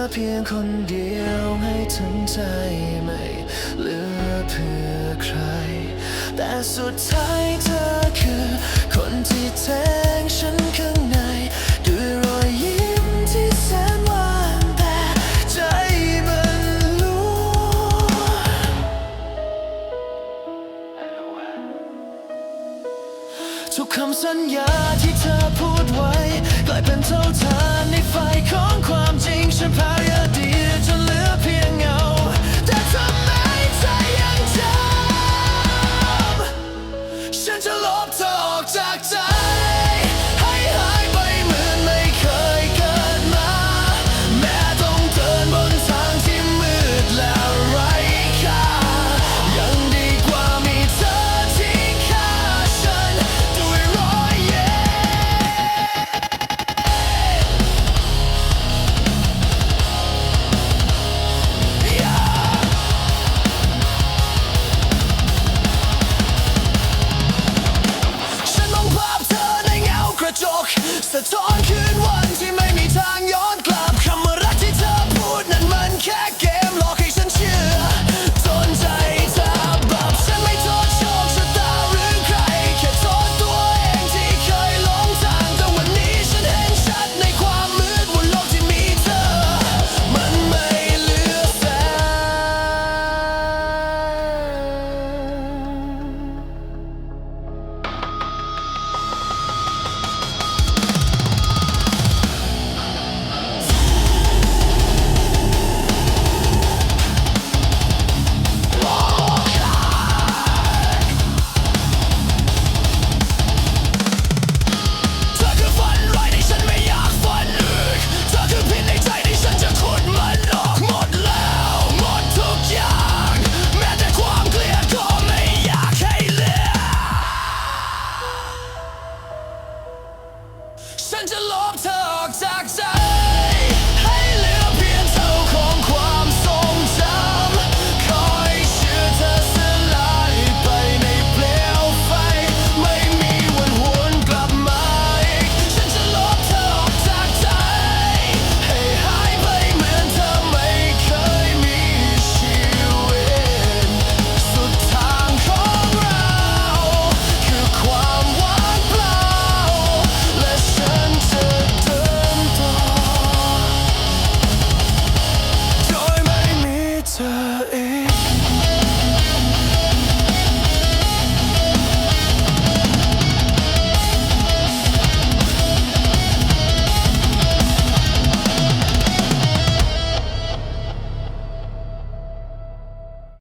อเพียงคนเดียวให้ทั้งใจไม่เหลือเพื่อใคร แต่สุดท้ายเธอคือคนที่แทงฉันข้างใน ด้วยรอยยิ้มที่แสนหวานแต่ใจมันรู้ ทุกคำสัญญาที่เธอพูดไว้ กลายเป็นเท่าทานในไฟของความจริง the.